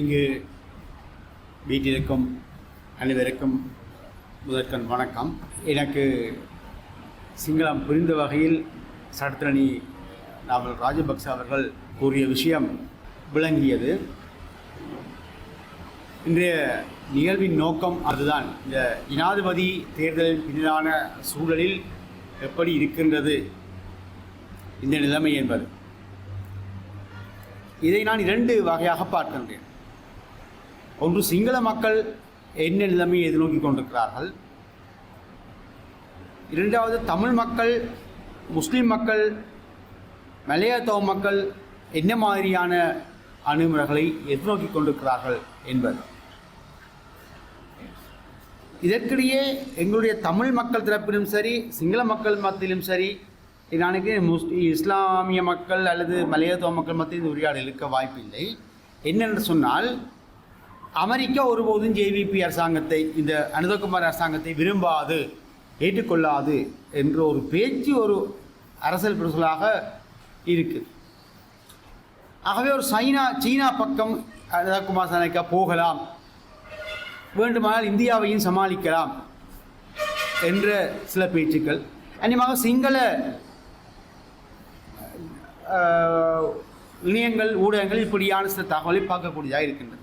இங்கு வீட்டிற்கும் அனைவருக்கும் முதற்கண் வணக்கம். எனக்கு சிங்களம் புரிந்த வகையில் சடத்திரணி நாவல் ராஜபக்ச அவர்கள் கூறிய விஷயம் விளங்கியது. இன்றைய நிகழ்வின் நோக்கம் அதுதான். இந்த ஜனாதிபதி தேர்தலின் பின்னான சூழலில் எப்படி இருக்கின்றது? இந்த நிலைமை என்பது. இதை நான் இரண்டு வகையாக பார்க்கின்றேன். ஒன்று சிங்கள மக்கள் என்ன நிலைமையை எதிர்நோக்கி கொண்டிருக்கிறார்கள்? இரண்டாவது தமிழ் மக்கள் முஸ்லீம் மக்கள் மலையாளத்தவ மக்கள் என்ன மாதிரியான அணுகுமுறைகளை எதிர்நோக்கி கொண்டிருக்கிறார்கள் என்பது. இதற்கிடையே எங்களுடைய தமிழ் மக்கள் தரப்பிலும் சரி சிங்கள மக்கள் மத்தியிலும் சரி நான் முஸ் இஸ்லாமிய மக்கள் அல்லது மலையத்துவ மக்கள் மத்தியில் உரையாடல் இருக்க வாய்ப்பில்லை. என்னென்று சொன்னால் அமெரிக்கா ஒருபோதும் ஜேவிபி அரசாங்கத்தை இந்த அனுதகுமார் அரசாங்கத்தை விரும்பாது ஏற்றுக்கொள்ளாது என்ற ஒரு பேச்சு ஒரு அரசியல் பிரசலாக இருக்குது ஆகவே ஒரு சைனா சீனா பக்கம் அனுதகுமார் சனைக்கா போகலாம். வேண்டுமானால் இந்தியாவையும் சமாளிக்கலாம் என்ற சில பேச்சுக்கள். அந்நியமாக சிங்கள இணையங்கள் ஊடகங்கள் இப்படியான சில தகவலை பார்க்கக்கூடியதாக இருக்கின்றது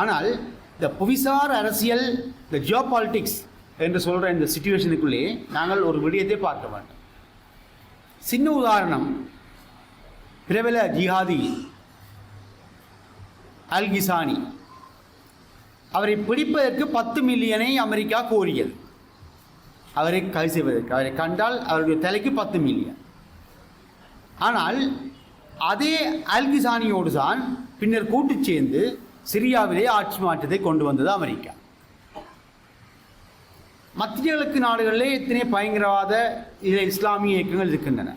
ஆனால் இந்த புவிசார் அரசியல் இந்த ஜியோ பாலிட்டிக்ஸ் என்று சொல்கிற இந்த சுச்சுவேஷனுக்குள்ளே நாங்கள் ஒரு விடயத்தை பார்க்க வேண்டும். சின்ன உதாரணம் பிரபல ஜிஹாதி அல்கிசானி அவரை பிடிப்பதற்கு பத்து மில்லியனை அமெரிக்கா கோரியது. அவரை கைது செய்வதற்கு அவரை கண்டால் அவருடைய தலைக்கு பத்து மில்லியன். ஆனால் அதே அல்கிசானியோடு தான் பின்னர் கூட்டு சேர்ந்து சிரியாவிலே ஆட்சி மாற்றத்தை கொண்டு வந்தது அமெரிக்கா. மத்திய கிழக்கு நாடுகளிலே எத்தனை பயங்கரவாத இதில் இஸ்லாமிய இயக்கங்கள் இருக்கின்றன?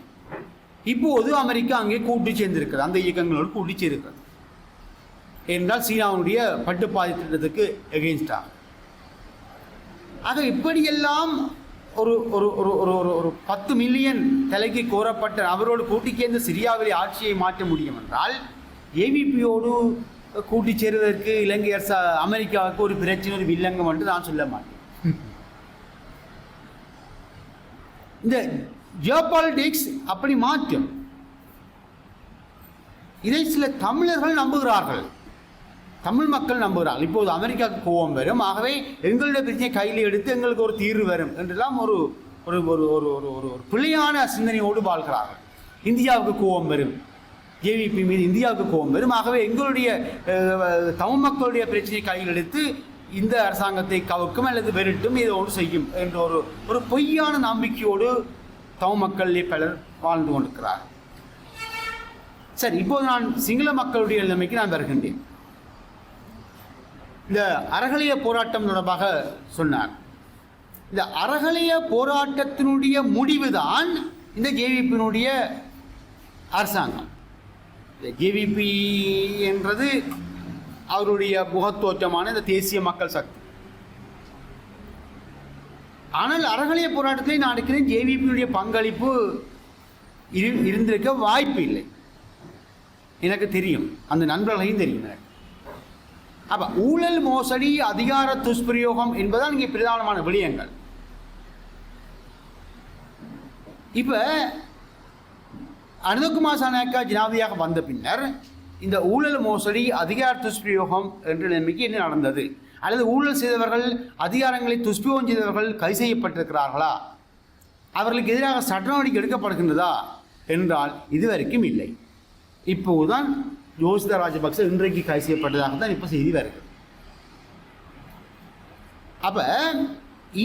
இப்போது அமெரிக்கா அங்கே கூட்டு சேர்ந்திருக்கிறது. அந்த இயக்கங்களோடு கூட்டு சேர்க்கிறது என்றால் சீனாவுடைய பட்டுப்பாதை திட்டத்துக்கு எகெயின்ஸ்டாக ஆக இப்படியெல்லாம் ஒரு ஒரு ஒரு ஒரு ஒரு ஒரு பத்து மில்லியன் தலைக்கு கோரப்பட்ட அவரோடு கூட்டி சேர்ந்து சிரியாவிலே ஆட்சியை மாற்ற முடியும் என்றால் ஏவிபியோடு கூட்டி சேருவதற்கு இலங்கை அரசு அமெரிக்காவுக்கு ஒரு பிரச்சனை ஒரு வில்லங்கம் என்று நான் சொல்ல மாட்டேன். இந்த ஜியோபாலிட்டிக்ஸ் அப்படி மாற்றும். இதை சில தமிழர்கள் நம்புகிறார்கள். தமிழ் மக்கள் நம்புகிறார்கள். இப்போது அமெரிக்காவுக்கு கோபம் வரும். ஆகவே எங்களுடைய பிரச்சனையை கையில் எடுத்து எங்களுக்கு ஒரு தீர்வு வரும் என்றெல்லாம் ஒரு ஒரு ஒரு ஒரு ஒரு ஒரு ஒரு பிழையான சிந்தனையோடு வாழ்கிறார்கள். இந்தியாவுக்கு கோபம் வரும். ஜேவிபி மீது இந்தியாவுக்கு கோபம் வரும். ஆகவே எங்களுடைய தமிழ் மக்களுடைய பிரச்சனையை கையில் எடுத்து இந்த அரசாங்கத்தை கவுக்கும் அல்லது வெறுட்டும் இதை ஒன்று செய்யும் என்ற ஒரு ஒரு பொய்யான நம்பிக்கையோடு தமிழ் மக்களிலே பலர் வாழ்ந்து கொண்டிருக்கிறார் சரி இப்போது நான் சிங்கள மக்களுடைய நிலைமைக்கு நான் வருகின்றேன். இந்த அறகலைய போராட்டம் தொடர்பாக சொன்னார். இந்த அறகலைய போராட்டத்தினுடைய முடிவுதான் இந்த ஜேவிபியினுடைய அரசாங்கம். ஜேவிபி என்றது அவருடைய முகத்தோற்றமான இந்த தேசிய மக்கள் சக்தி. ஆனால் அறகலைய போராட்டத்தில் நான் நினைக்கிறேன் ஜேவிபியுடைய பங்களிப்பு இரு இருந்திருக்க வாய்ப்பு இல்லை. எனக்கு தெரியும். அந்த நண்பர்களையும் தெரியும் எனக்கு. ஊழல் மோசடி அதிகார துஷ்பிரயோகம் என்பதால் இங்கே பிரதானமான விடயங்கள். இப்போ அனுதகுமார் சாணக்கா ஜனாதியாக வந்த பின்னர் இந்த ஊழல் மோசடி அதிகார துஷ்பிரயோகம் என்ற நிலைமைக்கு என்ன நடந்தது. அல்லது ஊழல் செய்தவர்கள் அதிகாரங்களை துஷ்பிரயோகம் செய்தவர்கள் கை செய்யப்பட்டிருக்கிறார்களா? அவர்களுக்கு எதிராக சட்ட நடவடிக்கை எடுக்கப்படுகின்றதா என்றால் இதுவரைக்கும் இல்லை. இப்போதுதான் யோசித ராஜபக்ச இன்றைக்கு கைது செய்யப்பட்டதாக தான் இப்போ செய்தி வருகிறது. அப்போ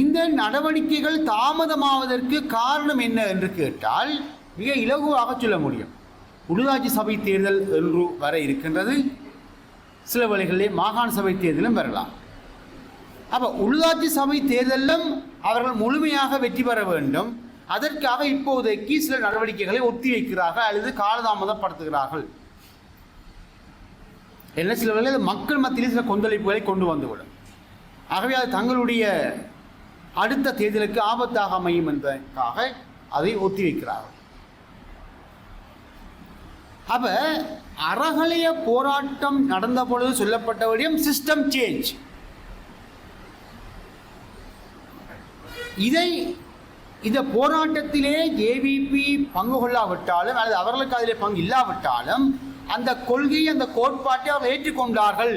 இந்த நடவடிக்கைகள் தாமதமாவதற்கு காரணம் என்ன என்று கேட்டால் மிக இலகுவாக சொல்ல முடியும். உள்ளாட்சி சபை தேர்தல் என்று வர இருக்கின்றது. சில வழிகளிலே மாகாண சபை தேர்தலும் வரலாம். அப்போ உள்ளாட்சி சபை தேர்தலிலும் அவர்கள் முழுமையாக வெற்றி பெற வேண்டும். அதற்காக இப்போதைக்கு சில நடவடிக்கைகளை ஒத்தி வைக்கிறார்கள் அல்லது காலதாமதப்படுத்துகிறார்கள். என்ன சில வேளை மக்கள் மத்தியிலே சில கொந்தளிப்புகளை கொண்டு வந்துவிடும். ஆகவே அது தங்களுடைய அடுத்த தேர்தலுக்கு ஆபத்தாக அமையும் என்பதற்காக அதை ஒத்தி வைக்கிறார்கள். அப்ப அறகலைய போராட்டம் நடந்த பொழுது சொல்லப்பட்ட விடயம் சிஸ்டம் சேஞ்ச் இதை இந்த போராட்டத்திலே ஜேவிபி பங்கு கொள்ளாவிட்டாலும் அல்லது அவர்களுக்கு அதிலே பங்கு இல்லாவிட்டாலும் அந்த கொள்கை அந்த கோட்பாட்டை அவர்கள் ஏற்றுக்கொண்டார்கள்.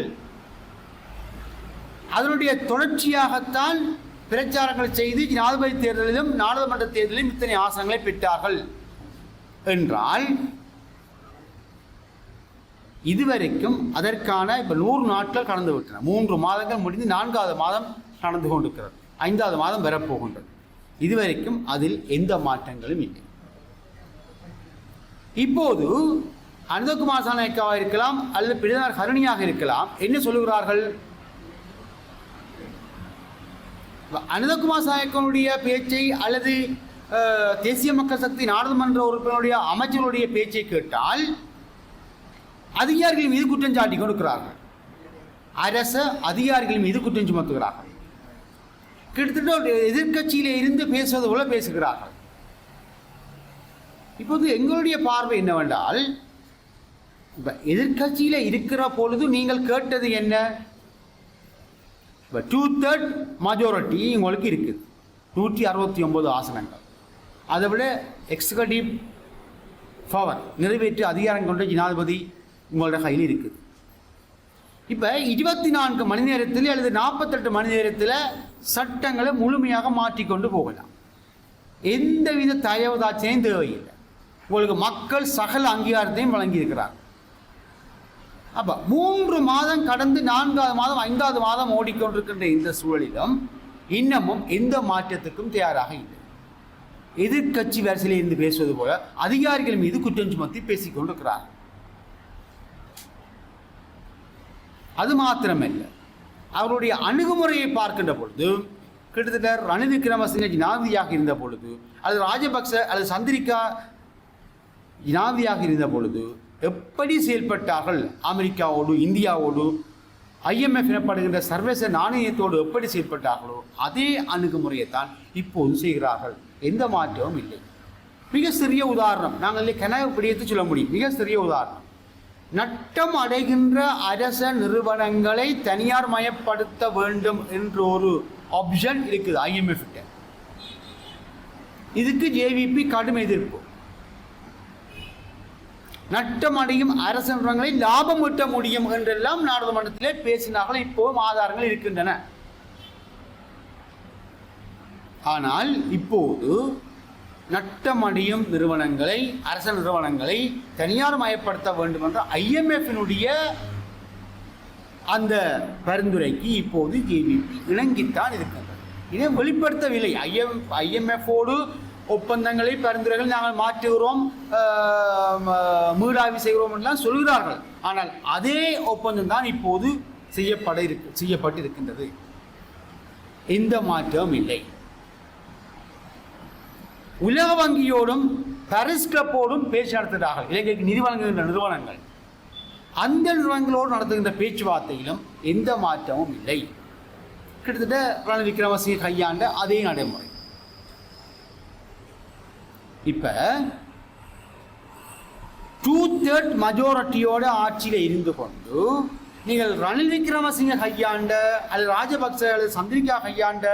அதனுடைய தொடர்ச்சியாகத்தான் பிரச்சாரங்களை செய்து ஜனாதிபதி தேர்தலிலும் நாடாளுமன்ற தேர்தலிலும் இத்தனை ஆசனங்களை பெற்றார்கள். என்றால் இதுவரைக்கும் அதற்கான இப்போ நூறு நாட்கள் கடந்து விட்டன. மூன்று மாதங்கள் முடிந்து நான்காவது மாதம் நடந்து கொண்டிருக்கிறது. ஐந்தாவது மாதம் வரப்போகின்றது. இதுவரைக்கும் அதில் எந்த மாற்றங்களும் இல்லை. இப்போது அனந்தகுமார் சாணக்காக இருக்கலாம் அல்லது பிரதமர் கருணியாக இருக்கலாம் என்ன சொல்லுகிறார்கள்? அனந்தகுமார் சாயக்கனுடைய பேச்சை அல்லது தேசிய மக்கள் சக்தி நாடாளுமன்ற உறுப்பினருடைய அமைச்சருடைய பேச்சை கேட்டால் அதிகாரிகள் மீது குற்றம் சாட்டி கொடுக்கிறார்கள். அரச அதிகாரிகள் மீது குற்றம் சுமத்துகிறார்கள். கிட்டத்தட்ட ஒரு எதிர்க்கட்சியிலே இருந்து பேசுவது போல பேசுகிறார்கள். இப்போது எங்களுடைய பார்வை என்னவென்றால் இப்போ எதிர்கட்சியில் இருக்கிற பொழுது நீங்கள் கேட்டது என்ன? இப்போ டூ தேர்ட் மெஜாரிட்டி உங்களுக்கு இருக்குது. நூற்றி அறுபத்தி ஒம்பது ஆசனங்கள். அதை விட எக்ஸிகூட்டிவ் பவர் நிறைவேற்று அதிகாரம் கொண்ட ஜனாதிபதி உங்களோட கையில் இருக்குது. இப்போ இருபத்தி நான்கு மணி நேரத்தில் அல்லது நாற்பத்தெட்டு மணி நேரத்தில் சட்டங்களை முழுமையாக மாற்றிக்கொண்டு போகலாம். எந்தவித தயவுதாட்சியும் தேவையில்லை. உங்களுக்கு மக்கள் சகல அங்கீகாரத்தையும் வழங்கியிருக்கிறார். அப்போ மூன்று மாதம் கடந்து நான்காவது மாதம் ஐந்தாவது மாதம் ஓடிக்கொண்டிருக்கின்ற இந்த சூழலிலும் இன்னமும் எந்த மாற்றத்துக்கும் தயாராக இல்லை. எதிர்க்கட்சி வரிசையில் இருந்து பேசுவது போல அதிகாரிகள் மீது குற்றம் சுமத்தி பேசிக்கொண்டிருக்கிறார்கள் கொண்டிருக்கிறார் அது மாத்திரமல்ல. அவருடைய அணுகுமுறையை பார்க்கின்ற பொழுது கிட்டத்தட்ட ரணில் விக்ரமசிங்க ஜனாதிபதியாக இருந்த பொழுது அல்லது ராஜபக்ச அல்லது சந்திரிகா ஜனாதிபதியாக இருந்த பொழுது எப்படி செயல்பட்டார்கள்? அமெரிக்காவோடு இந்தியாவோடு ஐஎம்எஃப் எனப்படுகின்ற சர்வதேச நாணயத்தோடு எப்படி செயல்பட்டார்களோ அதே அணுகுமுறையை தான் இப்போது செய்கிறார்கள். எந்த மாற்றமும் இல்லை. மிக சிறிய உதாரணம் நாங்கள் கனவு பிடித்து சொல்ல முடியும். மிக சிறிய உதாரணம். நட்டம் அடைகின்ற அரச நிறுவனங்களை தனியார் மயப்படுத்த வேண்டும் என்ற ஒரு ஆப்ஷன் இருக்குது ஐஎம்எஃப் இதுக்கு ஜேவிபி கடும் எதிர்ப்பு. நட்டம் அடையும் அரசு நிறுவனங்களை லாபம் ஈட்ட முடியும் என்றெல்லாம் நாடாளுமன்றத்திலே பேசினார்கள் இப்போவும் ஆதாரங்கள் இருக்கின்றன. ஆனால் இப்போது நட்டமடையும் நிறுவனங்களை அரச நிறுவனங்களை தனியார் மயப்படுத்த வேண்டும் என்ற ஐஎம்எஃபினுடைய அந்த பரிந்துரைக்கு இப்போது ஜேவிபி இணங்கித்தான் இருக்கின்றது. இதை வெளிப்படுத்தவில்லை. ஐஎம் ஐஎம்எஃபோடு ஒப்பந்தங்களை பரிந்துரைகள் நாங்கள் மாற்றுகிறோம் ஆஹ், மீளாய்வு செய்கிறோம் எல்லாம் சொல்கிறார்கள். ஆனால் அதே ஒப்பந்தம் தான் இப்போது செய்யப்பட இருக்கு செய்யப்பட்டு இருக்கின்றது எந்த மாற்றமும் இல்லை. உலக வங்கியோடும் பாரிஸ் கிளப்போடும் பேச்சு நடத்துகிறார்கள். இலங்கைக்கு நிதி வழங்குகின்ற நிறுவனங்கள். அந்த நிறுவனங்களோடு நடத்துகின்ற பேச்சுவார்த்தையிலும் எந்த மாற்றமும் இல்லை. கிட்டத்தட்ட ரணில் விக்ரமசிங்க கையாண்ட அதே நடைமுறை. இப்போ டூ தேர்ட் மஜோரிட்டியோட ஆட்சியில் இருந்து கொண்டு நீங்கள் ரணில் விக்ரமசிங்க கையாண்ட அல்லது ராஜபக்ச அல்லது சந்திரிகா கையாண்ட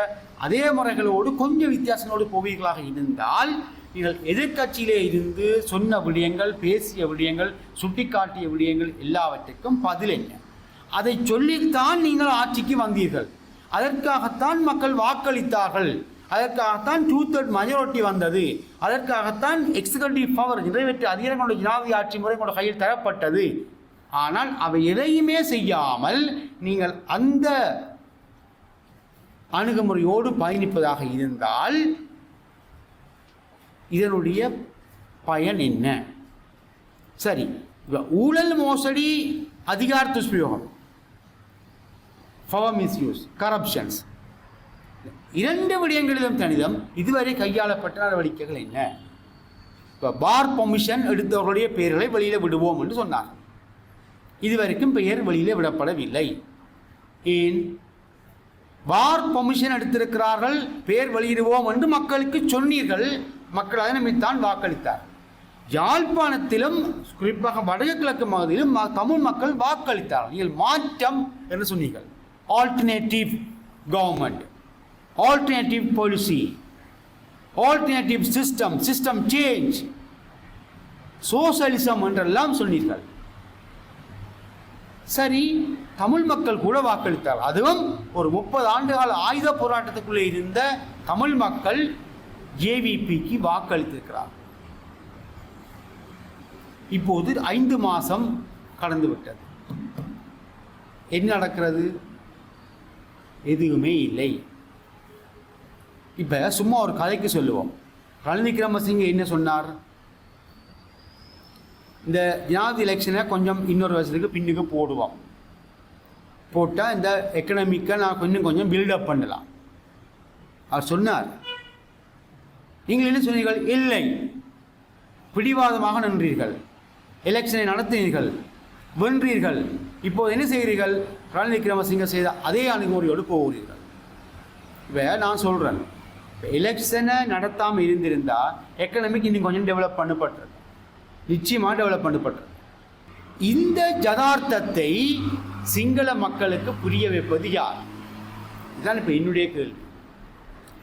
அதே முறைகளோடு கொஞ்சம் வித்தியாசங்களோடு போவீர்களாக இருந்தால் நீங்கள் எதிர்க்கட்சியிலே இருந்து சொன்ன விடயங்கள் பேசிய விடயங்கள் சுட்டிக்காட்டிய விடயங்கள் எல்லாவற்றுக்கும் பதில் என்ன? அதை சொல்லித்தான் நீங்கள் ஆட்சிக்கு வந்தீர்கள். அதற்காகத்தான் மக்கள் வாக்களித்தார்கள். அதற்காகத்தான் டூ தேர்ட் மெஜாரிட்டி வந்தது. அதற்காகத்தான் எக்ஸிகூட்டிவ் பவர் நிறைவேற்று அதிகாரங்களோட ஜனாதிபதி ஆட்சி முறை உங்களோட கையில் தரப்பட்டது. ஆனால் அவை எதையுமே செய்யாமல் நீங்கள் அந்த அணுகுமுறையோடு பயணிப்பதாக இருந்தால் இதனுடைய பயன் என்ன? சரி இப்போ ஊழல் மோசடி அதிகார துஷ்பிரயோகம் பவர் மிஸ்யூஸ் கரப்ஷன்ஸ் இரண்டு விடயங்களிலும் தனிதம் இதுவரை கையாளப்பட்ட நடவடிக்கைகள் என்ன? இப்போ பார் பெர்மிஷன் எடுத்தவர்களுடைய பெயர்களை வெளியில் விடுவோம் என்று சொன்னார்கள். இதுவரைக்கும் பெயர் வெளியில் விடப்படவில்லை. ஏன்? வார் பொமிஷன் எடுத்திருக்கிறார்கள் பெயர் வெளியிடுவோம் என்று மக்களுக்கு சொன்னீர்கள். மக்கள் அதை நம்பித்தான் வாக்களித்தார். யாழ்ப்பாணத்திலும் குறிப்பாக வடக்கு கிழக்கு பகுதியிலும் ம- தமிழ் மக்கள் வாக்களித்தார்கள். நீங்கள் மாற்றம் என்று சொன்னீர்கள். Alternative government alternative policy alternative system system change socialism என்றெல்லாம் சொன்னீர்கள். சரி தமிழ் மக்கள் கூட வாக்களித்தார். அதுவும் ஒரு முப்பது ஆண்டுகால ஆயுத போராட்டத்துக்குள்ளே இருந்த தமிழ் மக்கள் ஜேவிபிக்கு வாக்களித்திருக்கிறார். இப்போது ஐந்து மாதம் கடந்து விட்டது. என்ன நடக்கிறது? எதுவுமே இல்லை. இப்போ சும்மா ஒரு கதைக்கு சொல்லுவோம். ரணி விக்ரமசிங்க என்ன சொன்னார்? இந்த ஜனாதி எலெக்ஷனை கொஞ்சம் இன்னொரு வருஷத்துக்கு பின்னுக்கு போடுவோம். போட்டால் இந்த எக்கனாமிக்கை நான் கொஞ்சம் கொஞ்சம் பில்டப் பண்ணலாம். அவர் சொன்னார். நீங்கள் என்ன சொன்னீர்கள்? இல்லை. பிடிவாதமாக நின்றீர்கள். எலெக்ஷனை நடத்தினீர்கள். வென்றீர்கள். இப்போது என்ன செய்கிறீர்கள்? ரணில் விக்ரமசிங்க செய்த அதே அணுகுமுறையோடு போகிறீர்கள். இப்போ நான் சொல்கிறேன் இப்போ எலெக்ஷனை நடத்தாமல் இருந்திருந்தால் எக்கனாமிக் இன்னும் கொஞ்சம் டெவலப் பண்ணப்பட்டிருக்கு. நிச்சயமாக டெவலப் பண்ணப்பட்டிருக்கு இந்த ஜதார்த்தத்தை சிங்கள மக்களுக்கு புரிய வைப்பது யார்? இதுதான் இப்போ என்னுடைய கேள்வி.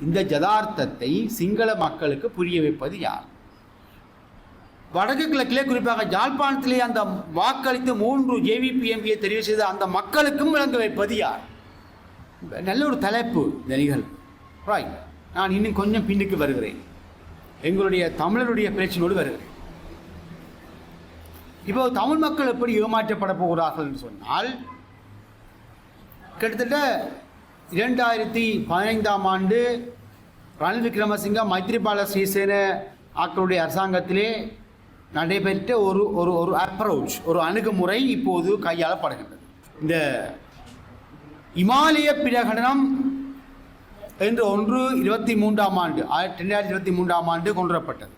இந்த ஜதார்த்தத்தை சிங்கள மக்களுக்கு புரிய வைப்பது யார்? வடக்கு கிழக்கிலே குறிப்பாக யாழ்ப்பாணத்திலே அந்த வாக்களித்து மூன்று ஜேவிபிஎம்பியை தெரிவு செய்த அந்த மக்களுக்கும் விளங்க வைப்பது யார்? நல்ல ஒரு தலைப்பு இந்த நிகழ்வு. ராய் நான் இன்னும் கொஞ்சம் பின்னுக்கு வருகிறேன். எங்களுடைய தமிழருடைய பேச்சினோடு வருகிறேன். இப்போ தமிழ் மக்கள் எப்படி ஏமாற்றப்பட போகிறார்கள் என்று சொன்னால் கிட்டத்தட்ட இரண்டாயிரத்தி பதினைந்தாம் ஆண்டு ரணில் விக்ரமசிங்க மைத்ரிபால ஸ்ரீசேன ஆக்களுடைய அரசாங்கத்திலே நடைபெற்ற ஒரு ஒரு ஒரு அப்ரோச் ஒரு அணுகுமுறை இப்போது கையாளப்படுகின்றது. இந்த இமாலய பிரகடனம் என்று ஒன்று இருபத்தி மூன்றாம் ஆண்டு ஆயிரத்தி ரெண்டாயிரத்தி இருபத்தி மூன்றாம் ஆண்டு கொண்டு வரப்பட்டது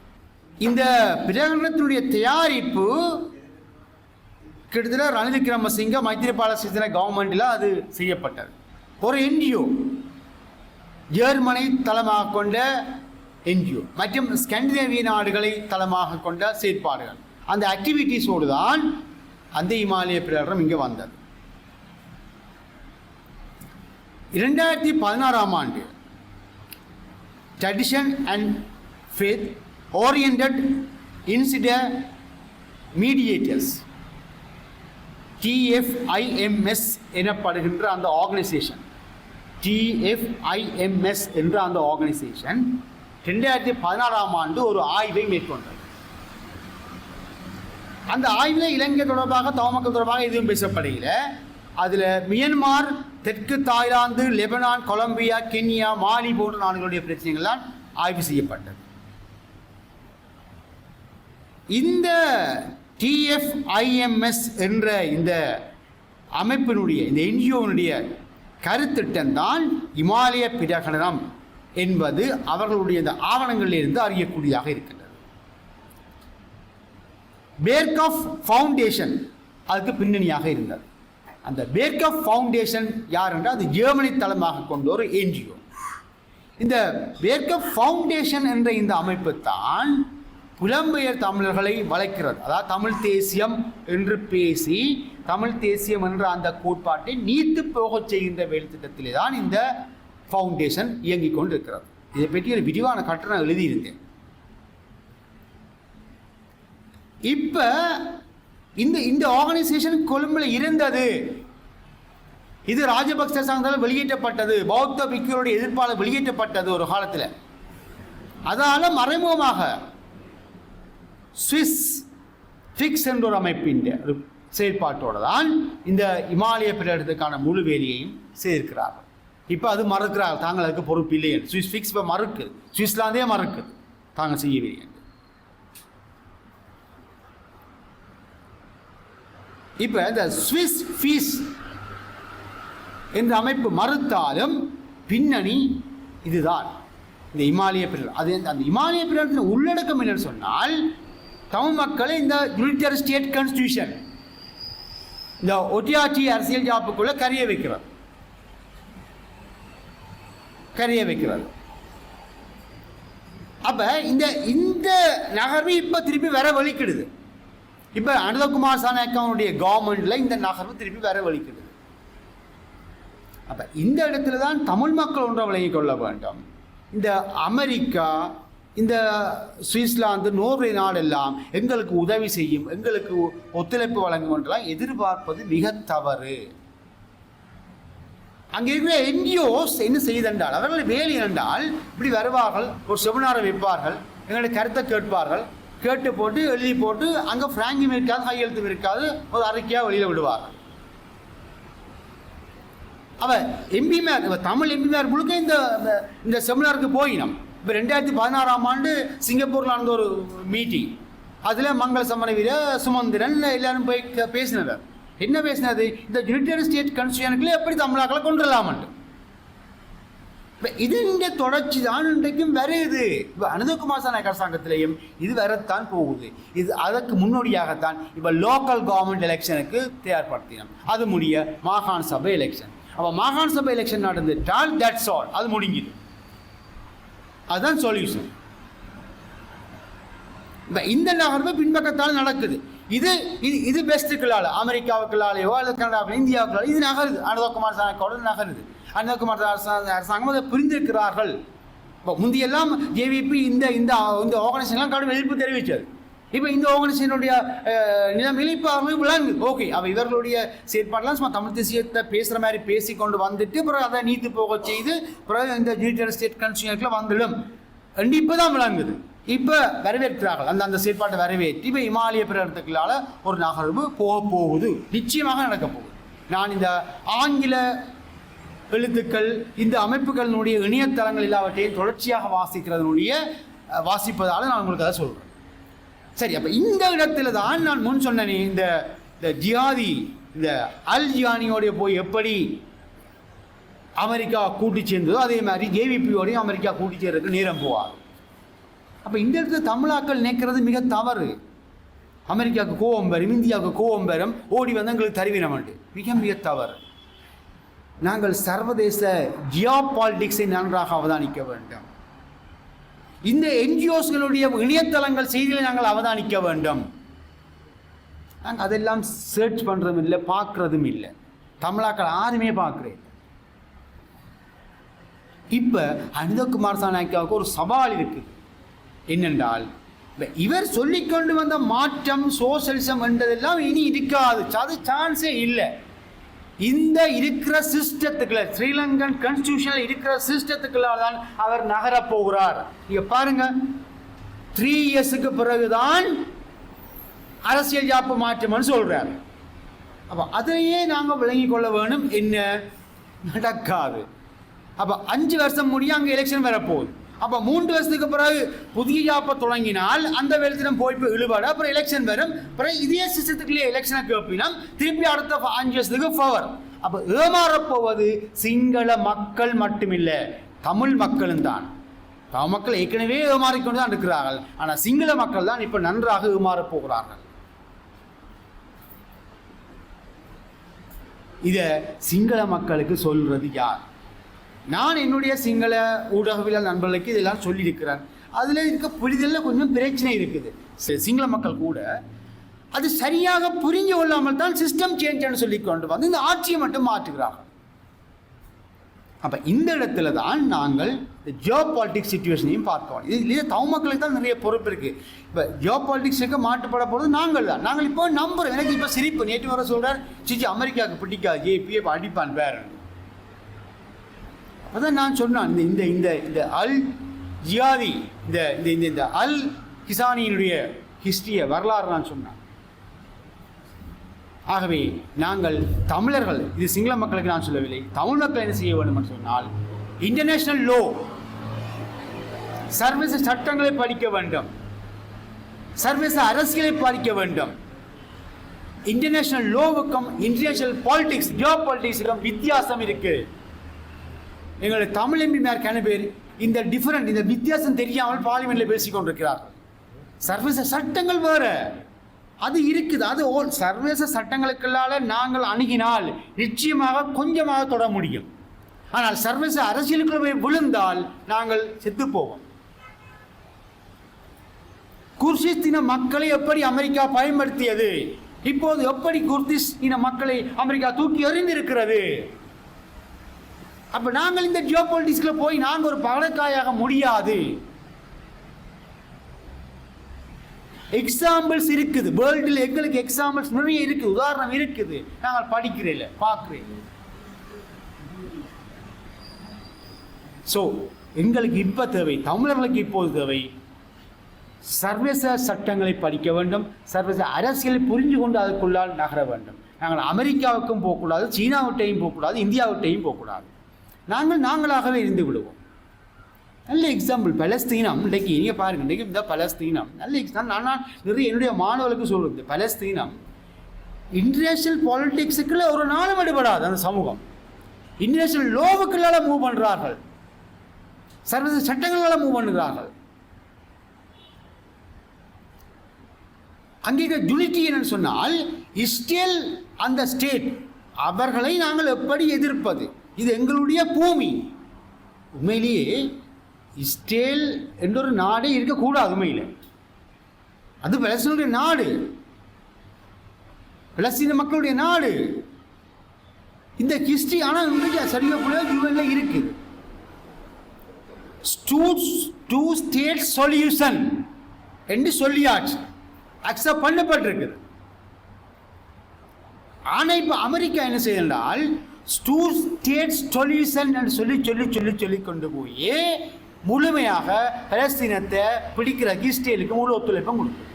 இந்த பிரகடனத்தினுடைய தயாரிப்பு கிட்டத்தட்ட ரணில் விக்ரமசிங்க மைத்திரிபால சிறிசேன கவர்மெண்டில் அது செய்யப்பட்டது. ஒரு என்ஜிஓ ஜெர்மனை தளமாக கொண்ட என்ஜிஓ மற்றும் ஸ்கண்டினேவிய நாடுகளை தளமாக கொண்ட செயற்பாடுகள். அந்த ஆக்டிவிட்டீஸோடு தான் அந்த இமாலய பிரகடனம் இங்கே வந்தது. இரண்டாயிரத்தி பதினாறாம் ஆண்டு tradition and faith oriented insider mediators TFIMs எனப்படுகின்ற அந்த ஆர்கனைசேஷன் டிஎஃப்ஐஎம்எஸ் என்ற அந்த ஆர்கனைசேஷன் ரெண்டாயிரத்தி பதினாறாம் ஆண்டு ஒரு ஆய்வை மேற்கொண்டது. அந்த ஆய்வில் இலங்கை தொடர்பாக தவமக்கள் தொடர்பாக எதுவும் பேசப்படையில அதில் மியன்மார் தெற்கு Thailand Lebanon Colombia Kenya Mali போன்ற நாடுகளுடைய பிரச்சனைகள்லாம் ஆய்வு செய்யப்பட்டது. இந்த டிஎஃப்ஐஎம்எஸ் என்ற இந்த அமைப்பினுடைய இந்த என்ஜிஓனுடைய கருத்திட்டம்தான் இமாலய பிரகடனம் என்பது அவர்களுடைய இந்த ஆவணங்களிலிருந்து அறியக்கூடியதாக இருக்கின்றது. பேர்கஃப் ஃபவுண்டேஷன் அதுக்கு பின்னணியாக இருந்தது. அந்த பேர்கஃப் ஃபவுண்டேஷன் யார் என்றால் அது ஜெர்மனி தளமாக கொண்ட ஒரு என்ஜிஓ. இந்த பேர்கஃப் ஃபவுண்டேஷன் என்ற இந்த அமைப்பு தான் புலம்பெயர் தமிழர்களை வளைக்கிறது. அதாவது தமிழ் தேசியம் என்று பேசி தமிழ் தேசியம் என்ற அந்த கோட்பாட்டை நீத்து போகச் செய்கின்ற வேலை திட்டத்திலே தான் இந்த ஃபவுண்டேஷன் இயங்கிக் கொண்டிருக்கிறது. இதை பற்றி ஒரு விரிவான கட்டணம் எழுதியிருந்தேன். இப்போ இந்த இந்த ஆர்கனைசேஷன் கொழும்புல இருந்தது. இது ராஜபக்ச சங்கத்தால் வெளியேற்றப்பட்டது. பௌத்த பிக்குகளுடைய எதிர்ப்பாளர் வெளியேற்றப்பட்டது ஒரு காலத்தில். அதால மறைமுகமாக சுவிஸ் ஃபிக்ஸ் என்ற ஒரு அமைப்பின் ஒரு செயற்பாட்டோடு தான் இந்த இமாலய பிரகடனத்துக்கான முழு வேலையையும் செய்திருக்கிறார்கள். இப்போ அது மறுக்கிறார் தாங்கள் அதுக்கு பொறுப்பு இல்லை என்று. சுவிஸ் ஃபிக்ஸ் இப்போ மறுக்குது சுவிஸ்லாந்தே மறுக்குது தாங்கள் செய்யவில்லை என்று. இப்போ இந்த சுவிஸ் ஃபீஸ் என்ற அமைப்பு மறுத்தாலும் பின்னணி இதுதான். இந்த இமாலய பிரகடனம் அது அந்த இமாலய பிரகடனத்தின் உள்ளடக்கம் என்னன்னு சொன்னால் தமிழ் மக்களை இந்த யூனிட்டரி ஸ்டேட் கான்ஸ்டியூஷன் இந்த ஒட்டியாட்சி அரசியல் ஜாப்புக்குள்ளே கரிய வைக்கிறது கரிய வைக்கிறது அப்போ இந்த இந்த நகர்வு இப்போ திருப்பி வர வலிக்கிடுது இப்போ அனுதகுமார் சாணக்காவுடைய கவர்மெண்டில் இந்த நகர்வு திருப்பி வர வலிக்கிடுது அப்போ இந்த இடத்துல தான் தமிழ் மக்கள் ஒன்றை விளங்கிக் கொள்ள வேண்டும். இந்த அமெரிக்கா இந்த சுவிட்சர்லாந்து நோர்வே நாடெல்லாம் எங்களுக்கு உதவி செய்யும் எங்களுக்கு ஒத்துழைப்பு வழங்கும் என்றெல்லாம் எதிர்பார்ப்பது மிக தவறு. அங்கே இருக்கிற என்ஜிஓஸ் என்ன செய்தென்றால் அவர்கள் வேலை என்றால் இப்படி வருவார்கள் ஒரு செமினாரை வைப்பார்கள் எங்களுடைய கருத்தை கேட்பார்கள் கேட்டு போட்டு எழுதி போட்டு அங்கே ஃப்ராங்கும் இருக்காது கையெழுத்தும் இருக்காது ஒரு அறிக்கையாக வெளியில் விடுவார்கள். அவ எம்பிமார் தமிழ் எம்பிமார் முழுக்க இந்த இந்த செமினாருக்கு போயினோம். இப்போ ரெண்டாயிரத்தி பதினாறாம் ஆண்டு சிங்கப்பூரில் நடந்த ஒரு மீட்டிங் அதில் மங்கள சமணவீர சுமந்திரன் எல்லாரும் போய் பேசினவர் என்ன பேசினது? இந்த யுனைடெட் ஸ்டேட் கான்ஸ்டியூஷனுக்குள்ள எப்படி தமிழாக்களை கொண்டு வரலாமன்ட்டு இப்போ இதனுடைய தொடர்ச்சி தான் இன்றைக்கும் வருது. இப்போ அனுதகுமார் சாணக் அரசாங்கத்திலையும் இது வரத்தான் போகுது. இது அதற்கு முன்னோடியாகத்தான் இப்போ லோக்கல் கவர்மெண்ட் எலெக்ஷனுக்கு தயார்படுத்தினோம். அது முடிய மாகாண சபை எலெக்ஷன் அப்போ மாகாண சபை எலெக்ஷன் நடந்துட்டால் தட்ஸ் ஆல் அது முடிஞ்சுது. அதுதான் சொல்யூஷன் இப்போ இந்த நகர்வு பின்பக்கத்தால் நடக்குது. இது இது இது பெஸ்ட்டுக்களால் அமெரிக்காவுக்குள்ளாலேயோ அல்லது கனடாவில் இந்தியாவுக்குள்ளால இது நகருது. அனுதகுமார் சாணக்கோட நகருது. அனுதகுமார் குமார் அரசாங்கம் அதை புரிந்திருக்கிறார்கள். இப்போ முந்தியெல்லாம் ஜேவிபி இந்த இந்த இந்த ஆர்கனைசேஷன்லாம் கடும் எதிர்ப்பு தெரிவித்தது இப்போ இந்த ஆர்கனைசேஷனுடைய நிலைமையில் இப்போ அவங்க விளங்கு ஓகே அவள் இவர்களுடைய செயற்பாடெல்லாம் சும்மா தமிழ் தேசியத்தை பேசுகிற மாதிரி பேசி கொண்டு வந்துட்டு பிறகு அதை நீத்து போக செய்து பிறகு இந்த யுனைடெட் ஸ்டேட் கன்ஸ்டியூஷனுக்குள்ள வந்துடும். கண்டிப்பாக இப்போ தான் விளங்குது. இப்போ வரவேற்கிறார்கள். அந்த அந்த செயற்பாட்டை வரவேற்று இப்போ இமாலய பிரகடத்துக்களால் ஒரு நகர்வு போக போகுது. நிச்சயமாக நடக்க போகுது. நான் இந்த ஆங்கில எழுத்துக்கள் இந்த அமைப்புகளினுடைய இணையதளங்கள் எல்லாவற்றையும் தொடர்ச்சியாக வாசிக்கிறதனுடைய வாசிப்பதால் நான் உங்களுக்கு அதை சொல்கிறேன் சரி அப்போ இந்த இடத்துல தான் நான் முன் சொன்னேனே இந்த இந்த ஜியாதி இந்த அல் ஜியானியோடைய போய் எப்படி அமெரிக்கா கூட்டி சேர்ந்ததோ அதே மாதிரி ஜேவிபியோடையும் அமெரிக்கா கூட்டி சேர்றதுக்கு நேரம் போவார். அப்போ இந்த இடத்துல தமிழாக்கள் நினைக்கிறது மிக தவறு. அமெரிக்காவுக்கு கோவம் வரும் இந்தியாவுக்கு கோவம் வரும் ஓடி வந்து எங்களுக்கு தருவினமண்டு மிக மிக தவறு. நாங்கள் சர்வதேச ஜியோ பாலிடிக்ஸை நன்றாக அவதானிக்க வேண்டும். இந்த என்ஜிஓஸ்களுடைய இணையதளங்கள் செய்திகளை நாங்கள் அவதானிக்க வேண்டும். நாங்கள் அதெல்லாம் சர்ச் பண்ணுறதும் இல்லை பார்க்குறதும் இல்லை தமிழாக்கள் யாருமே பார்க்குறேன் இப்போ அனிதகுமார் சாணாக்கியாவுக்கு ஒரு சவால் இருக்குது என்னென்றால் இவர் சொல்லிக்கொண்டு வந்த மாற்றம் சோசலிசம் என்றதெல்லாம் இனி இருக்காது. அது சான்ஸே இல்லை. இந்த இருக்கிற சிஸ்டத்துக்குள்ள ஸ்ரீலங்கன் கான்ஸ்டியூஷன் இருக்கிற சிஸ்டத்துக்குள்ள தான் அவர் நகரப் போகிறார். நீங்க பாருங்க. த்ரீ இயர்ஸுக்கு பிறகுதான் அரசியல் யாப்பு மாற்றம்னு சொல்றார். அப்போ அதையே நாங்கள் விளங்கிக் கொள்ள வேணும். என்ன? நடக்காது. அப்போ அஞ்சு வருஷம் முடிய அங்கே எலெக்ஷன் வரப்போகுது. அப்போ மூன்று வருஷத்துக்கு பிறகு புதிய யாப்பை தொடங்கினால் அந்த வேலத்திடம் போய் போய் இழுபாடு. அப்புறம் எலெக்ஷன் வரும். பிறகு இதே சிஸ்டத்துக்குள்ளே எலெக்ஷனை கேட்பினா திருப்பி அடுத்த அஞ்சு வருஷத்துக்கு பவர் அப்போ ஏமாறப்போவது சிங்கள மக்கள் மட்டுமில்லை தமிழ் மக்களும் தான். தமிழ் மக்கள் ஏற்கனவே ஏமாறிக்கொண்டு தான் இருக்கிறார்கள். ஆனால் சிங்கள மக்கள் தான் இப்போ நன்றாக ஏமாறப் போகிறார்கள். இதை சிங்கள மக்களுக்கு சொல்றது யார்? நான் என்னுடைய சிங்கள ஊடகவியல் நண்பர்களுக்கு இதெல்லாம் சொல்லியிருக்கிறேன். அதில் இருக்க புரிதலில் கொஞ்சம் பிரச்சனை இருக்குது. சிங்கள மக்கள் கூட அது சரியாக புரிஞ்சு கொள்ளாமல் தான் சிஸ்டம் சேஞ்சுன்னு சொல்லி கொண்டு வந்து இந்த ஆட்சியை மட்டும் மாற்றுகிறார்கள் அப்போ இந்த இடத்துல தான் நாங்கள் இந்த ஜியோ பாலிட்டிக்ஸ் சுச்சுவேஷனையும் பார்க்கணும் இது இல்லையா தமிழ் மக்களுக்கு தான் நிறைய பொறுப்பு இருக்குது இப்போ ஜியோ பாலிட்டிக்ஸுக்கு மாட்டுப்பட போகிறது நாங்கள் தான். நாங்கள் இப்போ நம்புகிறோம் எனக்கு இப்போ சிரிப்பு. நேற்று வர சொல்கிறார் சிச்சி அமெரிக்காவுக்கு பிடிக்காது. ஜேபிஏ அடிப்பான் வேறு. அதான் நான் சொன்னேன். இந்த இந்த இந்த இந்த அல் ஜியாதி இந்த இந்த இந்த இந்த அல் கிசானியினுடைய ஹிஸ்டரியை வரலாறு நான் சொன்னேன். ஆகவே நாங்கள் தமிழர்கள் இது சிங்கள மக்களுக்கு நான் சொல்லவில்லை தமிழ் மக்கள் என்ன செய்ய வேண்டும் என்று சொன்னால் இன்டர்நேஷனல் லோ சர்வதேச சட்டங்களை படிக்க வேண்டும் சர்வதேச அரசியலை படிக்க வேண்டும். இன்டர்நேஷனல் லோவுக்கும் இன்டர்நேஷனல் பாலிடிக்ஸ் ஜியோ பாலிடிக்ஸுக்கும் வித்தியாசம் இருக்குது எங்களுடைய தமிழ் எம்பிமார் கன பேர் இந்த டிஃபரெண்ட் இந்த வித்தியாசம் தெரியாமல் பார்லிமெண்ட்ல பேசிக்கொண்டிருக்கிறார். சர்வதேச சட்டங்கள் வேற. அது இருக்குது. அது ஓ சர்வதேச சட்டங்களுக்குள்ளால நாங்கள் அணுகினால் நிச்சயமாக கொஞ்சமாக தொட முடியும். ஆனால் சர்வதேச அரசியலுக்குள்ள போய் விழுந்தால் நாங்கள் செத்து போவோம். குர்திஸ்தின மக்களை எப்படி அமெரிக்கா பயன்படுத்தியது? இப்போது எப்படி குர்திஸ் இன மக்களை அமெரிக்கா தூக்கி எறிந்திருக்கிறது? அப்ப நாங்கள் இந்த ஜியோ போய் நாங்கள் ஒரு பழக்காயாக முடியாது. எக்ஸாம்பிள்ஸ் இருக்குது. வேர்ல்டில் எங்களுக்கு எக்ஸாம்பிள்ஸ் நிறைய இருக்குது. உதாரணம் இருக்குது. நாங்கள் படிக்கிறேன் பார்க்குறேன். ஸோ எங்களுக்கு இப்போ தேவை தமிழர்களுக்கு இப்போது தேவை சர்வதேச சட்டங்களை படிக்க வேண்டும். சர்வதேச அரசியலை புரிஞ்சு கொண்டு அதுக்குள்ளால் நகர வேண்டும். நாங்கள் அமெரிக்காவுக்கும் போகக்கூடாது சீனாவிட்டையும் போகக்கூடாது இந்தியாவிட்டையும் போகக்கூடாது. நாங்கள் நாங்களாகவே இருந்து விடுவோம். நல்ல எக்ஸாம்பிள் பலஸ்தீனம். இன்றைக்கு நீங்கள் பாருங்க இன்றைக்கு இந்த பலஸ்தீனம். நல்ல எக்ஸாம்பிள் நான் நான் நிறைய என்னுடைய மாணவர்களுக்கு சொல்கிறது பலஸ்தீனம். இன்டர்நேஷ்னல் பாலிடிக்ஸுக்குள்ள ஒரு நாளும் ஈடுபடாது அந்த சமூகம். இன்டர்நேஷ்னல் லோவுக்குள்ளால மூவ் பண்ணுறார்கள் சர்வதேச சட்டங்களால் மூவ் பண்ணுகிறார்கள். அங்கே ஜுலிட்டி என்னன்னு சொன்னால் இஸ்ரேல் அந்த ஸ்டேட் அவர்களை நாங்கள் எப்படி எதிர்ப்பது? இது எங்களுடைய பூமி. உண்மையிலேயே இஸ்ரேல் என்ற ஒரு நாடே இருக்கக்கூடாது உண்மையில். அது பலஸ்தீனுடைய நாடு. பலஸ்தீன மக்களுடைய நாடு. இந்த ஹிஸ்டரி ஆனால் இன்றைக்கு சரியாக கூட யூஎன்ல இருக்கு. டூ ஸ்டேட் சொல்யூஷன் என்று சொல்லியாச்சு. அக்செப்ட் பண்ணப்பட்டிருக்குது. ஆனால் இப்போ அமெரிக்கா என்ன செய்தால் டூ ஸ்டேட் சொல்யூஷன் என்று சொல்லி சொல்லி சொல்லி சொல்லி கொண்டு போய் முழுமையாக பலஸ்தீனத்தை பிடிக்கிற இஸ்ரேலுக்கு முழு ஒத்துழைப்பும் கொடுக்கும்.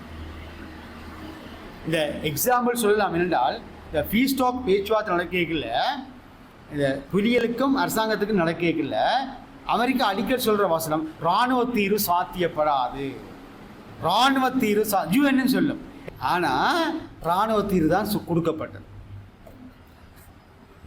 இந்த எக்ஸாம்பிள் சொல்லலாம் என்றால் இந்த ஃபீஸ்டாக் பேச்சுவார்த்தை நடக்கல இந்த புலிகளுக்கும் அரசாங்கத்துக்கும் நடக்கல அமெரிக்கா அடிக்கடி சொல்கிற வசனம் இராணுவ தீர்வு சாத்தியப்படாது. இராணுவ தீர்வு சா யூஎன்னு சொல்லும். ஆனால் இராணுவ தீர்வு தான் சு-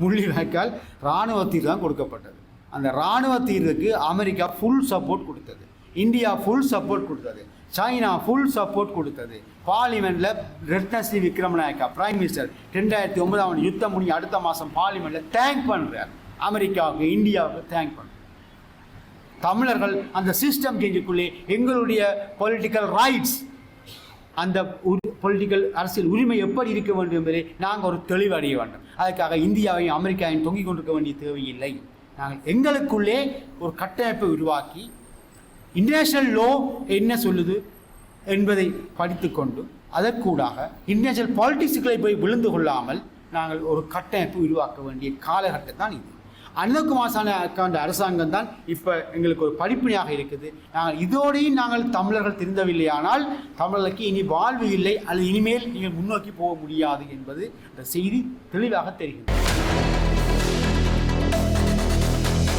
முள்ளி வாய்க்கால் இராணுவ தீர்வு தான் கொடுக்கப்பட்டது. அந்த இராணுவ தீர்வுக்கு அமெரிக்கா ஃபுல் சப்போர்ட் கொடுத்தது. இந்தியா ஃபுல் சப்போர்ட் கொடுத்தது. சைனா ஃபுல் சப்போர்ட் கொடுத்தது. பார்லிமெண்ட்டில் ரத்னஸ்ரீ விக்ரமநாயக்கா பிரைம் மினிஸ்டர் ரெண்டாயிரத்தி ஒன்பதாம் ஆண்டு யுத்தம் முடிஞ்சு அடுத்த மாதம் பார்லிமெண்ட்டில் தேங்க் பண்ணுறார் அமெரிக்காவுக்கு இந்தியாவுக்கு தேங்க் பண்ணுறார் தமிழர்கள் அந்த சிஸ்டம் சேஞ்சுக்குள்ளே எங்களுடைய பொலிட்டிக்கல் ரைட்ஸ் அந்த பொலிட்டிக்கல் அரசியல் உரிமை எப்படி இருக்க வேண்டும் என்பதை நாங்கள் ஒரு தெளிவடைய வேண்டும். அதுக்காக இந்தியாவையும் அமெரிக்காவையும் தொங்கிக் கொண்டிருக்க வேண்டிய தேவையில்லை. நாங்கள் எங்களுக்குள்ளே ஒரு கட்டமைப்பை உருவாக்கி இன்டர்நேஷ்னல் லோ என்ன சொல்லுது என்பதை படித்துக்கொண்டு அதற்கூடாக இன்டர்நேஷ்னல் பாலிட்டிக்ஸுகளை போய் விழுந்து கொள்ளாமல் நாங்கள் ஒரு கட்டமைப்பு உருவாக்க வேண்டிய காலகட்டம் தான் இது. அன்னகுமாசான அக்காண்ட அரசாங்கம் தான் இப்போ எங்களுக்கு ஒரு படிப்பினையாக இருக்குது. நாங்கள் இதோடையும் நாங்கள் தமிழர்கள் திருந்தவில்லையானால் தமிழர்களுக்கு இனி வாழ்வு இல்லை. அல்லது இனிமேல் நீங்கள் முன்னோக்கி போக முடியாது என்பது இந்த செய்தி தெளிவாக தெரிகிறது.